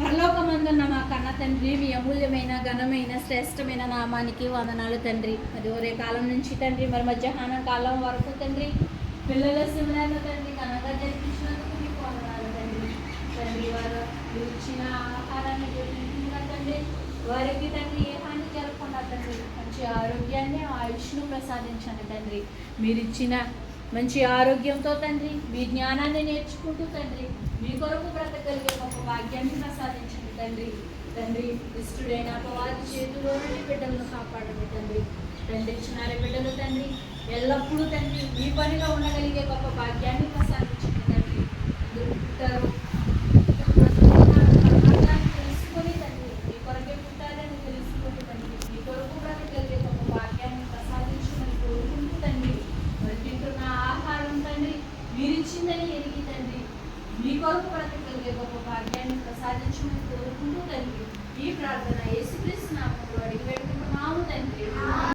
పరలోకమందున్న మా కన్న తండ్రి మీ అమూల్యమైన ఘనమైన శ్రేష్టమైన నామానికి వందనాలు తండ్రి. అది ఒరే కాలం నుంచి తండ్రి మరి మధ్యాహ్నం కాలం వరకు తండ్రి. పిల్లల శివరాలు తండ్రి ఘనంగా జరిపించినందుకు మీకు వందనాలు తండ్రి. తండ్రి వారు ఇచ్చిన ఆహారాన్ని తింటున్న తండ్రి. వారికి తండ్రి ఏ హాని జరగకుండా తండ్రి మంచి ఆరోగ్యాన్ని ఆయుష్ను ప్రసాదించండి తండ్రి. మీరు ఇచ్చిన మంచి ఆరోగ్యంతో తండ్రి మీ జ్ఞానాన్ని నేర్చుకుంటూ తండ్రి మీ కొరకు బ్రతకలిగే గొప్ప భాగ్యాన్ని ప్రసాదించండి తండ్రి. తండ్రి ఇష్టడైన అపవాది చేతిలో నుండి బిడ్డలను కాపాడండి తండ్రి. తండ్రి చిన్నారి బిడ్డలు తండ్రి ఎల్లప్పుడూ తండ్రి మీ పని ఉండగలిగే గొప్ప భాగ్యాన్ని ప్రసాదించండి తండ్రి అందరూ పుట్టారు అర్థాన్ని తెలుసుకొని తండ్రి మీ కొరకే పుట్టారని తెలుసుకొని తండ్రి మీ కొరకు బ్రతకగలిగే గొప్ప భాగ్యాన్ని ప్రసాదించమని కోరుకుంటూ తండ్రి మరి తింటున్న ఆహారం తండ్రి మీరిచ్చిందని ఎరిగి తండ్రి? మీ కొరకు బ్రతకగలిగే గొప్ప భాగ్యాన్ని ప్రసాదించమని కోరుకుంటూ తండ్రి ఈ ప్రార్థన